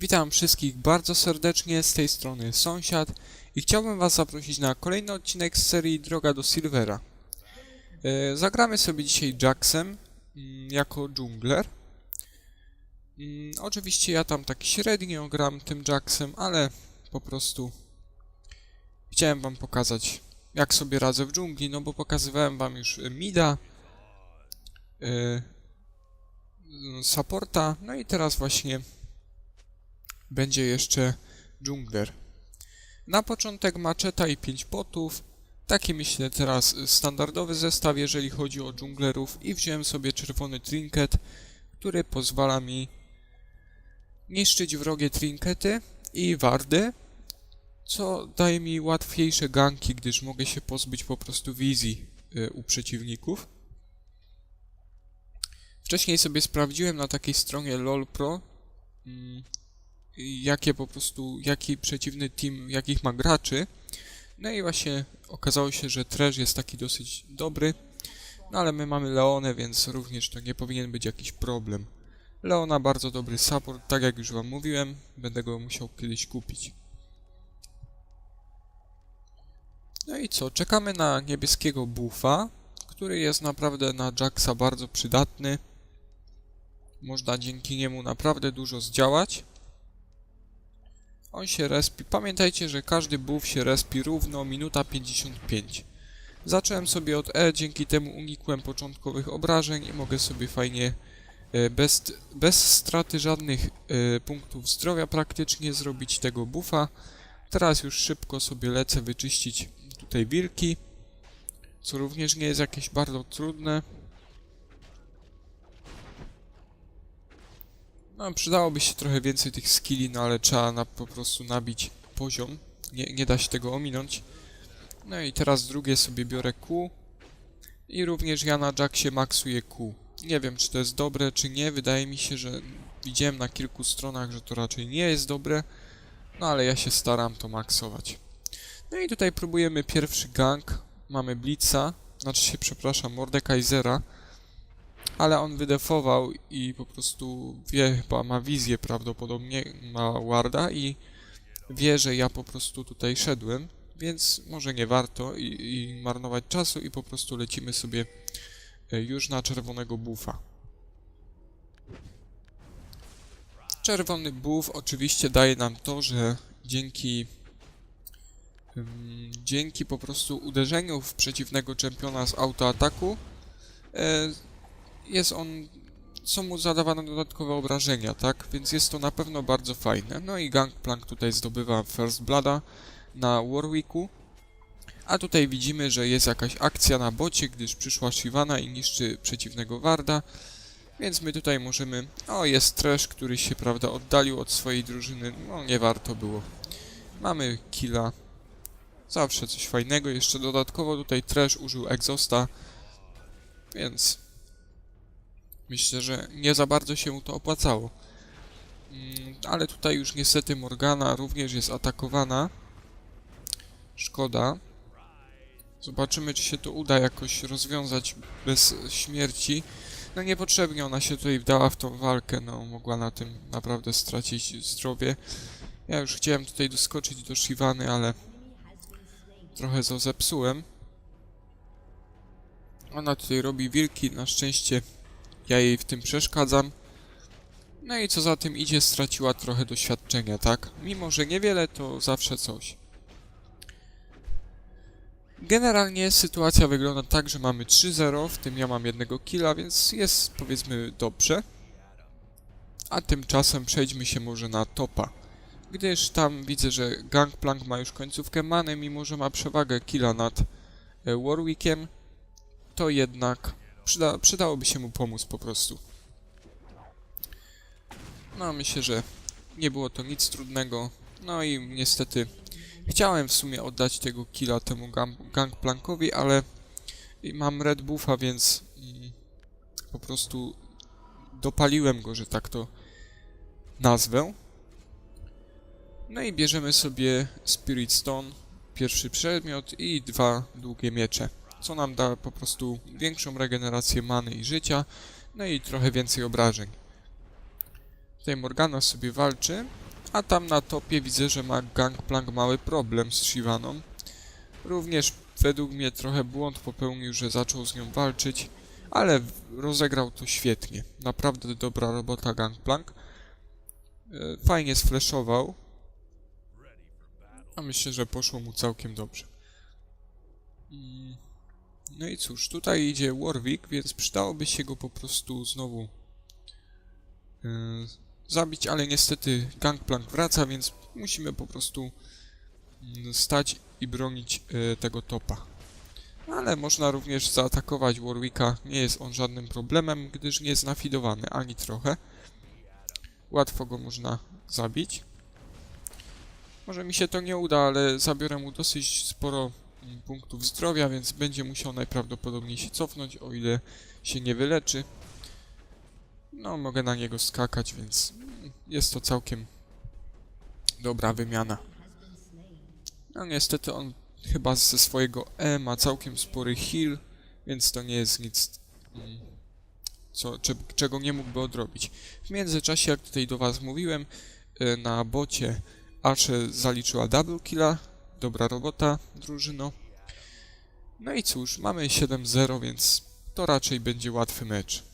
Witam wszystkich bardzo serdecznie, z tej strony Sąsiad i chciałbym Was zaprosić na kolejny odcinek z serii Droga do Silvera. E, Zagramy sobie dzisiaj Jacksem mm, jako dżungler. Mm, Oczywiście ja tam tak średnio gram tym Jacksem, ale po prostu chciałem Wam pokazać jak sobie radzę w dżungli, no bo pokazywałem Wam już Mida, e, supporta, no i teraz właśnie będzie jeszcze dżungler. Na początek maczeta i 5 potów. Taki myślę teraz standardowy zestaw, jeżeli chodzi o dżunglerów i wziąłem sobie czerwony trinket, który pozwala mi niszczyć wrogie trinkety i wardy, co daje mi łatwiejsze ganki, gdyż mogę się pozbyć po prostu wizji y, u przeciwników. Wcześniej sobie sprawdziłem na takiej stronie LOL.pro mm, jakie po prostu, jaki przeciwny team, jakich ma graczy. No i właśnie okazało się, że Trash jest taki dosyć dobry. No ale my mamy Leonę, więc również to nie powinien być jakiś problem. Leona bardzo dobry support, tak jak już wam mówiłem, będę go musiał kiedyś kupić. No i co, czekamy na niebieskiego buffa, który jest naprawdę na Jacksa bardzo przydatny. Można dzięki niemu naprawdę dużo zdziałać. On się respi. Pamiętajcie, że każdy buff się respi równo minuta 55. Zacząłem sobie od E, dzięki temu unikłem początkowych obrażeń i mogę sobie fajnie e, bez, bez straty żadnych e, punktów zdrowia praktycznie zrobić tego buffa. Teraz już szybko sobie lecę wyczyścić tutaj wilki, co również nie jest jakieś bardzo trudne. No, przydałoby się trochę więcej tych skilli, no ale trzeba na, po prostu nabić poziom. Nie, nie da się tego ominąć. No i teraz drugie sobie biorę Q. I również ja na Jacksie maksuję Q. Nie wiem, czy to jest dobre, czy nie. Wydaje mi się, że widziałem na kilku stronach, że to raczej nie jest dobre. No ale ja się staram to maksować. No i tutaj próbujemy pierwszy gang. Mamy Blitza. Znaczy się, przepraszam, Mordekaisera ale on wydefował i po prostu wie, chyba ma wizję prawdopodobnie, ma warda i wie, że ja po prostu tutaj szedłem, więc może nie warto i, i marnować czasu i po prostu lecimy sobie e, już na czerwonego buffa. Czerwony buff oczywiście daje nam to, że dzięki dzięki po prostu uderzeniu w przeciwnego czempiona z autoataku e, jest on, są mu zadawane dodatkowe obrażenia, tak? Więc jest to na pewno bardzo fajne. No i Gangplank tutaj zdobywa First Blooda na Warwicku. A tutaj widzimy, że jest jakaś akcja na bocie, gdyż przyszła Shivana i niszczy przeciwnego Warda. Więc my tutaj możemy... O, jest Trash, który się, prawda, oddalił od swojej drużyny. No, nie warto było. Mamy killa. Zawsze coś fajnego. Jeszcze dodatkowo tutaj Trash użył Exhausta. Więc Myślę, że nie za bardzo się mu to opłacało. Mm, ale tutaj już niestety Morgana również jest atakowana. Szkoda. Zobaczymy, czy się to uda jakoś rozwiązać bez śmierci. No niepotrzebnie ona się tutaj wdała w tą walkę, no mogła na tym naprawdę stracić zdrowie. Ja już chciałem tutaj doskoczyć do Shivany, ale trochę zepsułem. Ona tutaj robi wilki, na szczęście ja jej w tym przeszkadzam. No i co za tym idzie, straciła trochę doświadczenia, tak? Mimo, że niewiele, to zawsze coś. Generalnie sytuacja wygląda tak, że mamy 3-0, w tym ja mam jednego killa, więc jest powiedzmy dobrze. A tymczasem przejdźmy się może na topa. Gdyż tam widzę, że Gangplank ma już końcówkę many, mimo że ma przewagę killa nad e, Warwickiem, to jednak Przyda, przydałoby się mu pomóc po prostu. No, myślę, że nie było to nic trudnego. No i niestety chciałem w sumie oddać tego killa temu gang gangplankowi, ale mam red buffa, więc po prostu dopaliłem go, że tak to nazwę. No i bierzemy sobie Spirit Stone, pierwszy przedmiot i dwa długie miecze co nam da po prostu większą regenerację many i życia, no i trochę więcej obrażeń. Tutaj Morgana sobie walczy A tam na topie widzę, że ma Gangplank mały problem z Shivaną. Również według mnie trochę błąd popełnił, że zaczął z nią walczyć, ale rozegrał to świetnie. Naprawdę dobra robota Gangplank. E, Fajnie sfleszował. A myślę, że poszło mu całkiem dobrze. No i cóż, tutaj idzie Warwick, więc przydałoby się go po prostu znowu e, zabić, ale niestety Gangplank wraca, więc musimy po prostu mm, stać i bronić e, tego topa. Ale można również zaatakować Warwicka, nie jest on żadnym problemem, gdyż nie jest nafidowany ani trochę. Łatwo go można zabić. Może mi się to nie uda, ale zabiorę mu dosyć sporo punktów zdrowia, więc będzie musiał najprawdopodobniej się cofnąć, o ile się nie wyleczy. No, mogę na niego skakać, więc jest to całkiem dobra wymiana. No niestety on chyba ze swojego E ma całkiem spory heal, więc to nie jest nic, mm, co, cze, czego nie mógłby odrobić. W międzyczasie, jak tutaj do Was mówiłem, y, na bocie Ashe zaliczyła double killa. Dobra robota, drużyno. No i cóż, mamy 7-0, więc to raczej będzie łatwy mecz.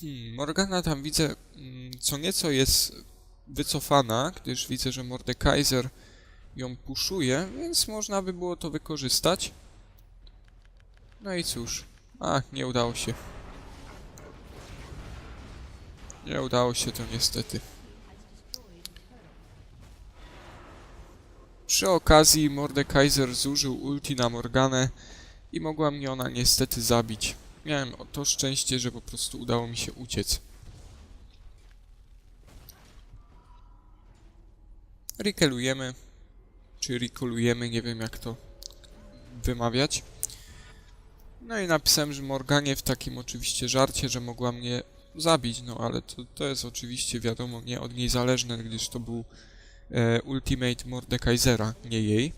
Hmm, Morgana tam widzę mm, co nieco jest wycofana, gdyż widzę, że Mordekaiser ją puszuje, więc można by było to wykorzystać. No i cóż, a nie udało się. Nie udało się to niestety. Przy okazji Mordekaiser zużył ulti na Morganę i mogła mnie ona niestety zabić. Miałem o to szczęście, że po prostu udało mi się uciec. Rikelujemy, czy rikolujemy, nie wiem jak to wymawiać. No i napisałem, że Morganie w takim oczywiście żarcie, że mogła mnie zabić, no ale to, to jest oczywiście wiadomo nie od niej zależne, gdyż to był Ultimate Mordekaisera, nie jej.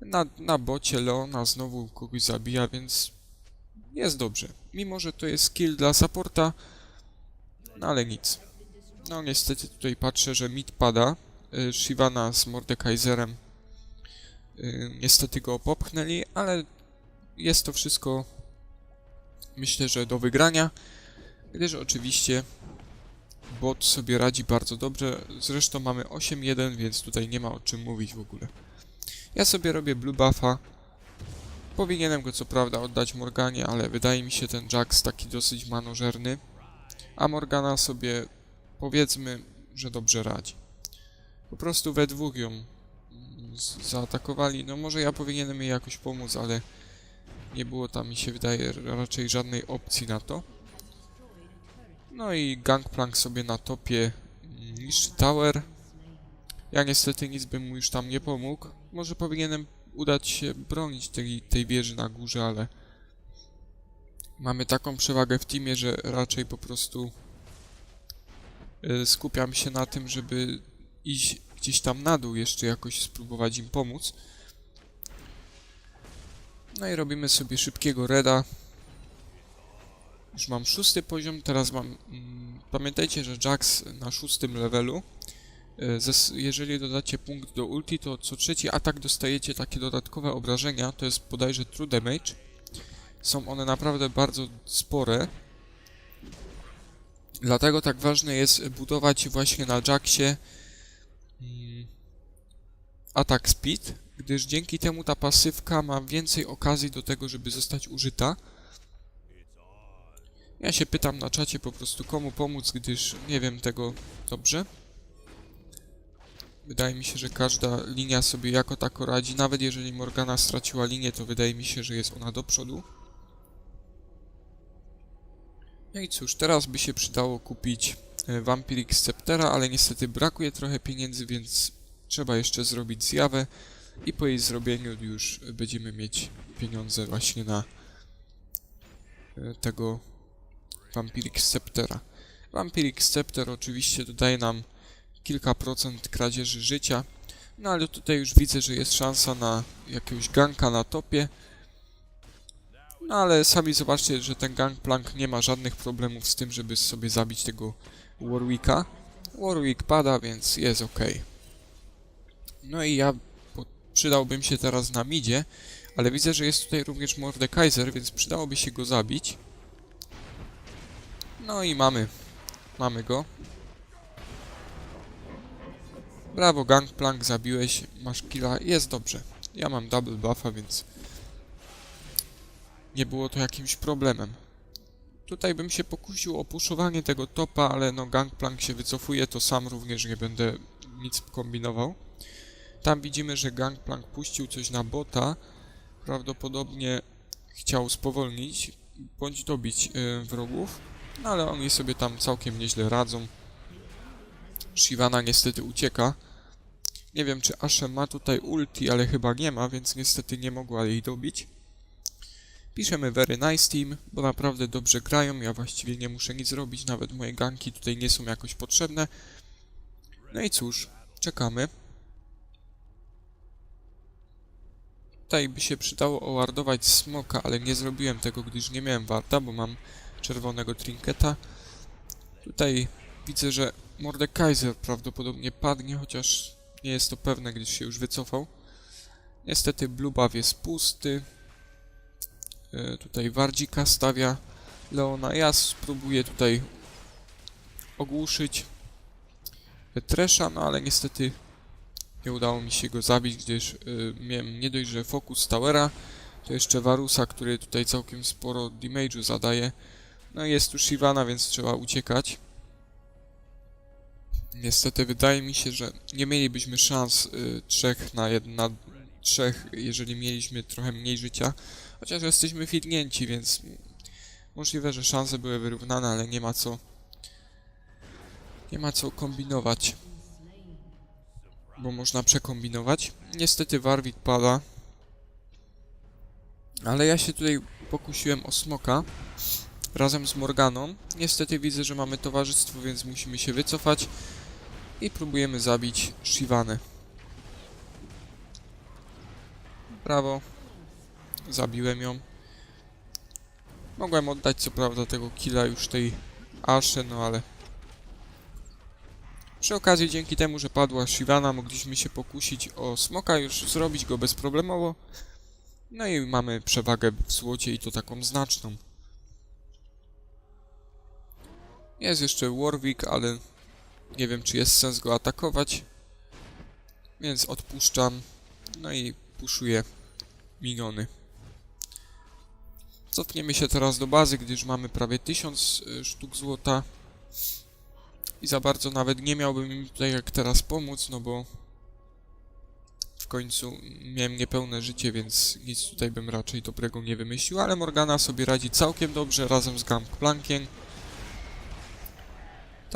Na, na bocie Leona znowu kogoś zabija, więc jest dobrze. Mimo, że to jest skill dla supporta, no ale nic. No niestety tutaj patrzę, że mid pada. Y, Shivana z Mordekaiserem y, niestety go popchnęli, ale jest to wszystko myślę, że do wygrania, gdyż oczywiście bot sobie radzi bardzo dobrze. Zresztą mamy 8-1, więc tutaj nie ma o czym mówić w ogóle. Ja sobie robię blue buffa. Powinienem go co prawda oddać Morganie, ale wydaje mi się ten Jax taki dosyć manożerny. A Morgana sobie powiedzmy, że dobrze radzi. Po prostu we dwóch ją zaatakowali. No może ja powinienem jej jakoś pomóc, ale nie było tam mi się wydaje raczej żadnej opcji na to. No i Gangplank sobie na topie niszczy tower. Ja niestety nic bym mu już tam nie pomógł. Może powinienem udać się bronić tej, tej wieży na górze, ale mamy taką przewagę w teamie, że raczej po prostu y, skupiam się na tym, żeby iść gdzieś tam na dół, jeszcze jakoś spróbować im pomóc. No i robimy sobie szybkiego reda. Już mam szósty poziom, teraz mam... Mm, pamiętajcie, że Jax na szóstym levelu. e, Jeżeli dodacie punkt do ulti, to co trzeci atak dostajecie takie dodatkowe obrażenia, to jest bodajże true damage. Są one naprawdę bardzo spore. Dlatego tak ważne jest budować właśnie na Jaxie mm, atak speed, gdyż dzięki temu ta pasywka ma więcej okazji do tego, żeby zostać użyta. Ja się pytam na czacie po prostu komu pomóc, gdyż nie wiem tego dobrze. Wydaje mi się, że każda linia sobie jako tako radzi. Nawet jeżeli Morgana straciła linię, to wydaje mi się, że jest ona do przodu. No i cóż, teraz by się przydało kupić e, Vampiric Sceptera, ale niestety brakuje trochę pieniędzy, więc trzeba jeszcze zrobić zjawę i po jej zrobieniu już będziemy mieć pieniądze właśnie na e, tego Vampiric Sceptera. Vampiric Scepter oczywiście dodaje nam kilka procent kradzieży życia, no ale tutaj już widzę, że jest szansa na jakiegoś ganka na topie. No ale sami zobaczcie, że ten gangplank nie ma żadnych problemów z tym, żeby sobie zabić tego Warwicka. Warwick pada, więc jest ok. No i ja przydałbym się teraz na midzie, ale widzę, że jest tutaj również Mordekaiser, więc przydałoby się go zabić. No i mamy. Mamy go. Brawo, Gangplank, zabiłeś, masz killa, jest dobrze. Ja mam double buffa, więc nie było to jakimś problemem. Tutaj bym się pokusił o puszowanie tego topa, ale no Gangplank się wycofuje, to sam również nie będę nic kombinował. Tam widzimy, że Gangplank puścił coś na bota. Prawdopodobnie chciał spowolnić bądź dobić y, wrogów, no ale oni sobie tam całkiem nieźle radzą. Shivana niestety ucieka. Nie wiem, czy Ashe ma tutaj ulti, ale chyba nie ma, więc niestety nie mogła jej dobić. Piszemy very nice team, bo naprawdę dobrze grają, ja właściwie nie muszę nic robić, nawet moje ganki tutaj nie są jakoś potrzebne. No i cóż, czekamy. Tutaj by się przydało owardować smoka, ale nie zrobiłem tego, gdyż nie miałem warta, bo mam czerwonego trinketa. Tutaj widzę, że Mordekaiser prawdopodobnie padnie, chociaż nie jest to pewne, gdyż się już wycofał. Niestety Blue Buff jest pusty. E, tutaj Wardzika stawia Leona. Ja spróbuję tutaj ogłuszyć Tresha, no ale niestety nie udało mi się go zabić, gdyż y, miałem nie dość, że fokus Towera, to jeszcze Varusa, który tutaj całkiem sporo damage'u zadaje. No jest tu Shivana, więc trzeba uciekać. Niestety wydaje mi się, że nie mielibyśmy szans y, trzech na, jed, na trzech, jeżeli mieliśmy trochę mniej życia. Chociaż jesteśmy fitnięci, więc możliwe, że szanse były wyrównane, ale nie ma co nie ma co kombinować. Bo można przekombinować. Niestety Warwick pada. Ale ja się tutaj pokusiłem o smoka razem z Morganą. Niestety widzę, że mamy towarzystwo, więc musimy się wycofać i próbujemy zabić Shivanę. Brawo. Zabiłem ją. Mogłem oddać co prawda tego killa już tej Ashe, no ale... Przy okazji dzięki temu, że padła Shivana, mogliśmy się pokusić o smoka, już zrobić go bezproblemowo. No i mamy przewagę w złocie i to taką znaczną. Jest jeszcze Warwick, ale nie wiem czy jest sens go atakować. Więc odpuszczam. No i puszuję miniony. Cofniemy się teraz do bazy, gdyż mamy prawie 1000 y, sztuk złota. I za bardzo nawet nie miałbym im tutaj jak teraz pomóc, no bo w końcu miałem niepełne życie, więc nic tutaj bym raczej dobrego nie wymyślił, ale Morgana sobie radzi całkiem dobrze razem z Gangplankiem.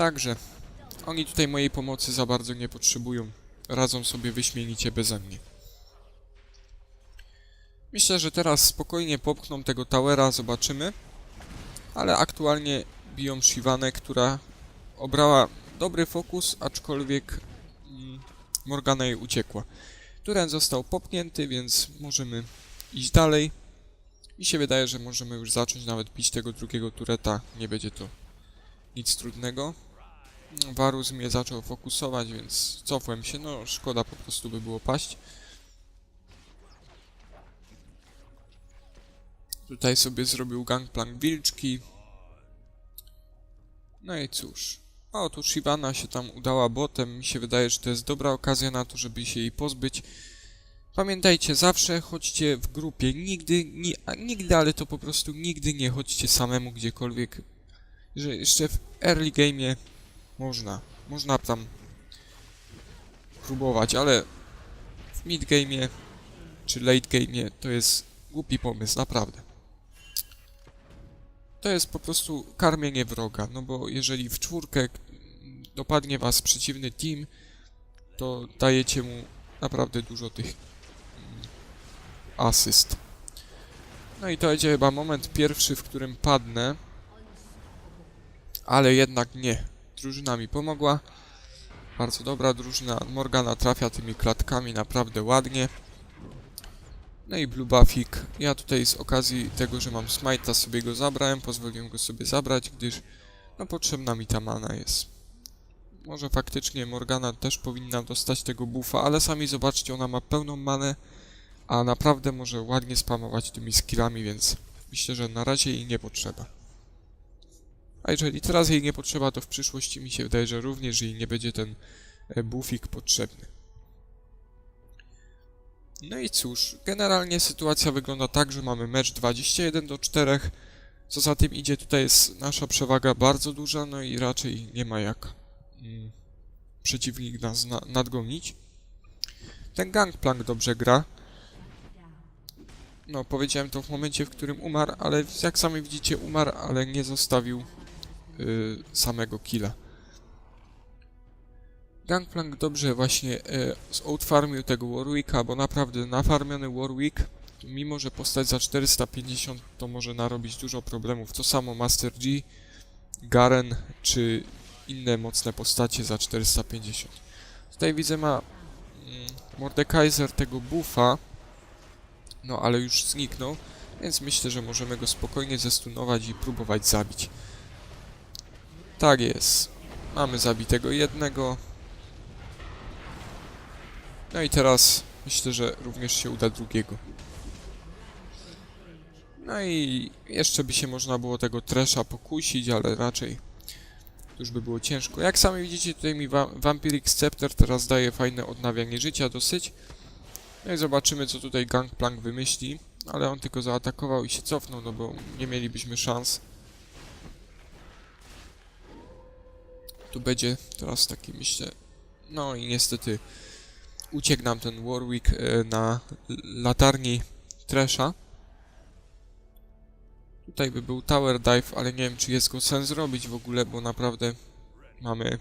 Także oni tutaj mojej pomocy za bardzo nie potrzebują. Radzą sobie wyśmienicie beze mnie. Myślę, że teraz spokojnie popchną tego towera, zobaczymy. Ale aktualnie biją Shivanę, która obrała dobry fokus, aczkolwiek mm, Morgana jej uciekła. Turen został popchnięty, więc możemy iść dalej. Mi się wydaje, że możemy już zacząć nawet bić tego drugiego tureta. Nie będzie to nic trudnego. Varus mnie zaczął fokusować, więc cofłem się. No, szkoda po prostu by było paść. Tutaj sobie zrobił gangplank wilczki. No i cóż. O, tu Shivana się tam udała botem. Mi się wydaje, że to jest dobra okazja na to, żeby się jej pozbyć. Pamiętajcie, zawsze chodźcie w grupie. Nigdy, ni, nigdy, ale to po prostu nigdy nie chodźcie samemu gdziekolwiek. Że jeszcze w early game'ie można. Można tam próbować, ale w mid game'ie czy late game'ie to jest głupi pomysł, naprawdę. To jest po prostu karmienie wroga, no bo jeżeli w czwórkę dopadnie was przeciwny team, to dajecie mu naprawdę dużo tych mm, asyst. No i to będzie chyba moment pierwszy, w którym padnę. Ale jednak nie. Drużyna mi pomogła. Bardzo dobra drużyna. Morgana trafia tymi klatkami naprawdę ładnie. No i Blue Buffik. Ja tutaj z okazji tego, że mam Smite'a sobie go zabrałem, pozwoliłem go sobie zabrać, gdyż No potrzebna mi ta mana jest. Może faktycznie Morgana też powinna dostać tego buffa, ale sami zobaczcie, ona ma pełną manę, a naprawdę może ładnie spamować tymi skillami, więc myślę, że na razie jej nie potrzeba. A jeżeli teraz jej nie potrzeba, to w przyszłości mi się wydaje, że również jej nie będzie ten e, buffik potrzebny. No i cóż, generalnie sytuacja wygląda tak, że mamy mecz 21 do 4. Co za tym idzie, tutaj jest nasza przewaga bardzo duża, no i raczej nie ma jak mm, przeciwnik nas na, nadgonić. Ten gangplank dobrze gra. No, powiedziałem to w momencie, w którym umarł, ale jak sami widzicie, umarł, ale nie zostawił samego killa. Gangplank dobrze właśnie y, outfarmił tego Warwicka, bo naprawdę nafarmiony Warwick, mimo że postać za 450 to może narobić dużo problemów. To samo Master G, Garen czy inne mocne postacie za 450. Tutaj widzę ma mm, Mordekaiser tego buffa, no ale już zniknął, więc myślę, że możemy go spokojnie zestunować i próbować zabić. Tak jest. Mamy zabitego jednego. No i teraz myślę, że również się uda drugiego. No i jeszcze by się można było tego Tresha pokusić, ale raczej już by było ciężko. Jak sami widzicie, tutaj mi wa Vampiric Scepter teraz daje fajne odnawianie życia dosyć. No i zobaczymy, co tutaj Gangplank wymyśli. Ale on tylko zaatakował i się cofnął, no bo nie mielibyśmy szans. Tu będzie teraz taki, myślę... No i niestety uciekł nam ten Warwick e, na latarni Tresha. Tutaj by był Tower Dive, ale nie wiem, czy jest go sens robić w ogóle, bo naprawdę mamy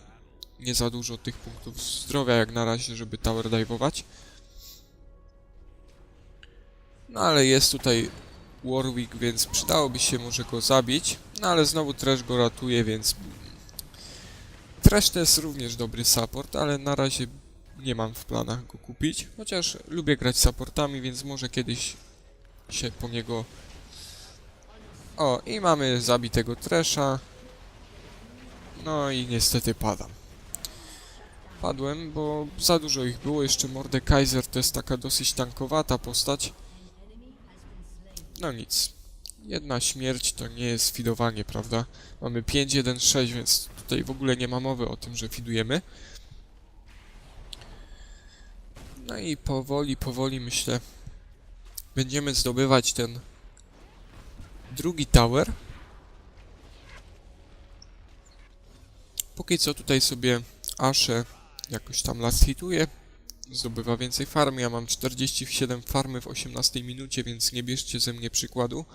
nie za dużo tych punktów zdrowia jak na razie, żeby Tower Dive'ować. No ale jest tutaj Warwick, więc przydałoby się może go zabić. No ale znowu Trash go ratuje, więc... Trash to jest również dobry support, ale na razie nie mam w planach go kupić. Chociaż lubię grać supportami, więc może kiedyś się po niego... O, i mamy zabitego Tresha. No i niestety padam. Padłem, bo za dużo ich było. Jeszcze Mordekaiser to jest taka dosyć tankowata postać. No nic. Jedna śmierć to nie jest fidowanie, prawda? Mamy 5-1-6, więc tutaj w ogóle nie ma mowy o tym, że fidujemy. No i powoli, powoli myślę będziemy zdobywać ten drugi tower. Póki co tutaj sobie Ashe jakoś tam last hituje zdobywa więcej farmy. Ja mam 47 farmy w 18 minucie, więc nie bierzcie ze mnie przykładu.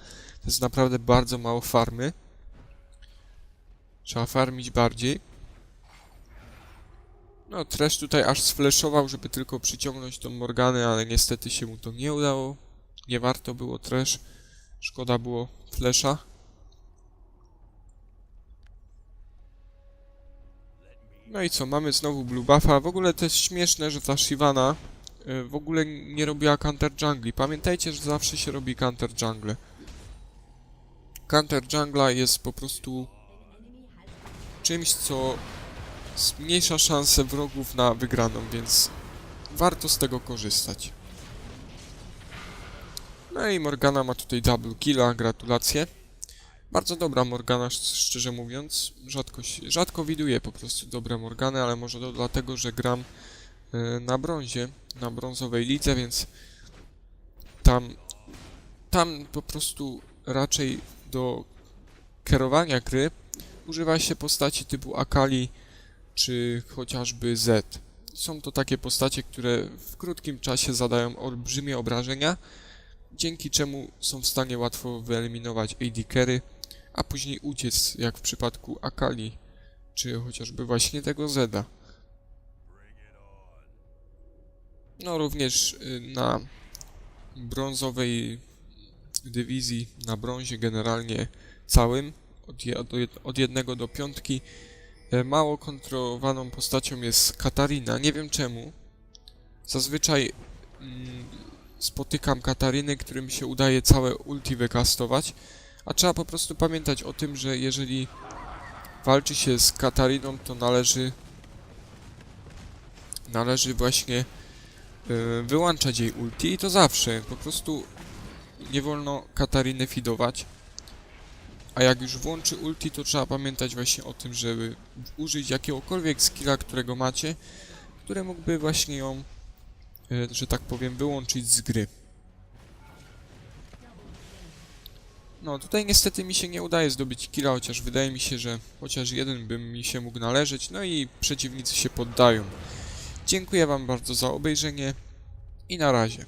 To jest naprawdę bardzo mało farmy. Trzeba farmić bardziej. No, Trash tutaj aż sfleszował, żeby tylko przyciągnąć tą Morganę, ale niestety się mu to nie udało. Nie warto było Trash. Szkoda było flesza. No i co, mamy znowu blue buffa. W ogóle jest śmieszne, że ta Shivana y, w ogóle nie robiła counter jungli. Pamiętajcie, że zawsze się robi counter jungle. Counter jungla jest po prostu czymś, co zmniejsza szanse wrogów na wygraną, więc warto z tego korzystać. No i Morgana ma tutaj double killa, gratulacje. Bardzo dobra Morgana, szcz- szczerze mówiąc. Rzadko, rzadko widuję po prostu dobre Morgany, ale może to dlatego, że gram e, na brązie, na brązowej lidze, więc tam, tam po prostu raczej do kierowania gry używa się postaci typu Akali czy chociażby Z. Są to takie postacie, które w krótkim czasie zadają olbrzymie obrażenia, dzięki czemu są w stanie łatwo wyeliminować AD carry, a później uciec, jak w przypadku Akali, czy chociażby właśnie tego Zeda. No również y, na brązowej dywizji, na brązie generalnie całym, od, od, od jednego do piątki, e, mało kontrolowaną postacią jest Katarina. Nie wiem czemu. Zazwyczaj mm, spotykam Kataryny, którym się udaje całe ulti wykastować, a trzeba po prostu pamiętać o tym, że jeżeli walczy się z Katariną, to należy należy właśnie y, wyłączać jej ulti i to zawsze. Po prostu nie wolno Katariny fidować. A jak już włączy ulti, to trzeba pamiętać właśnie o tym, żeby użyć jakiegokolwiek skilla, którego macie, które mógłby właśnie ją, y, że tak powiem, wyłączyć z gry. No, tutaj niestety mi się nie udaje zdobyć killa, chociaż wydaje mi się, że chociaż jeden by mi się mógł należeć, no i przeciwnicy się poddają. Dziękuję wam bardzo za obejrzenie i na razie.